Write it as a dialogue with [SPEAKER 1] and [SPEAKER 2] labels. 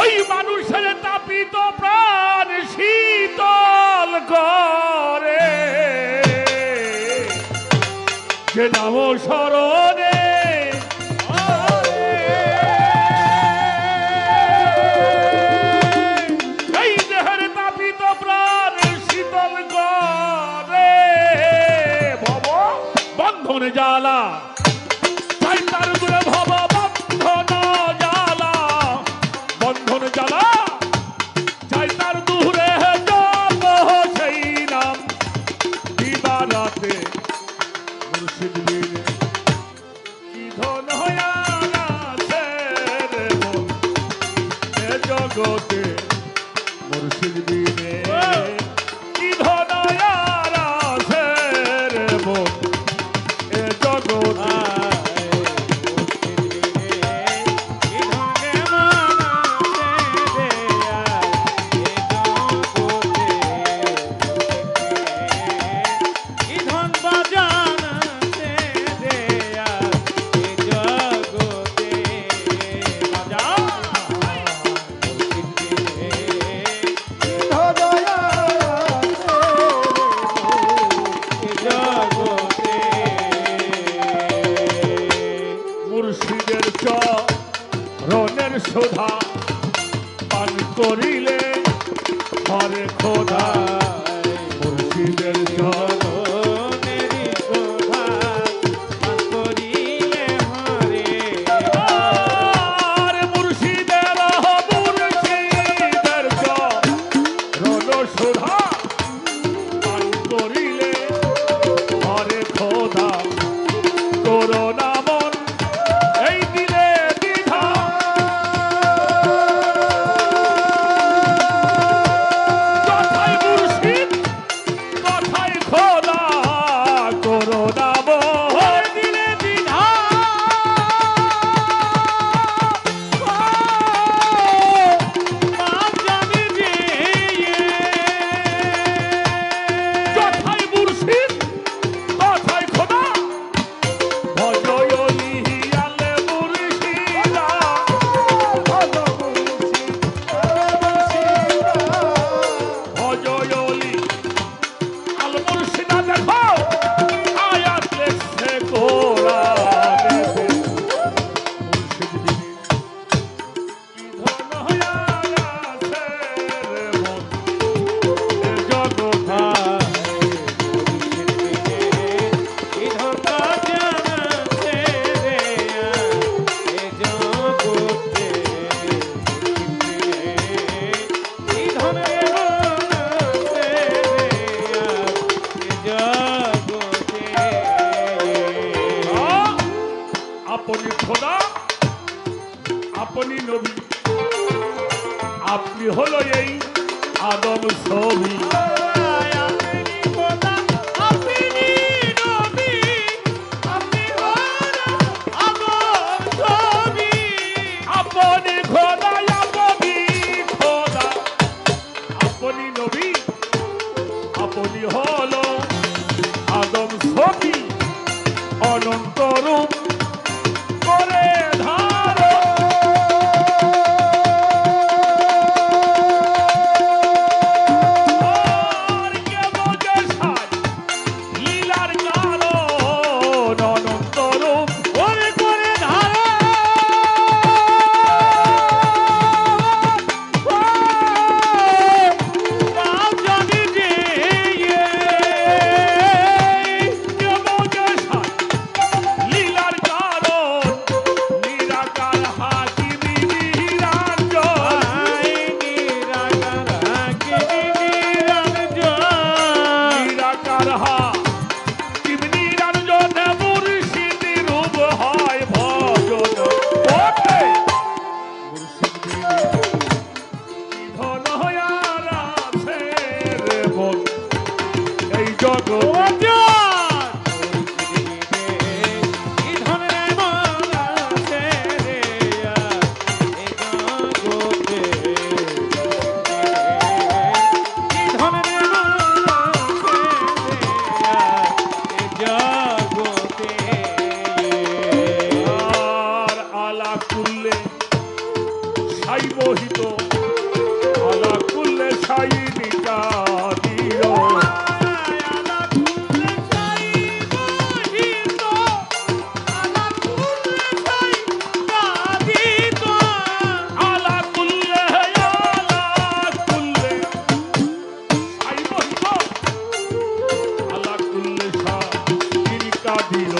[SPEAKER 1] ওই মানুষের তাপিত প্রাণ শীতল করে। যে নাম স্মরণে জ্বালা তাই তার ভব মুর্শিদ বীর কি সোধা পান করিলে হরে খোদা। দাবো। আপনি খোদা আপনি নবী। আপনি হলো এই আদম
[SPEAKER 2] সবী Bill.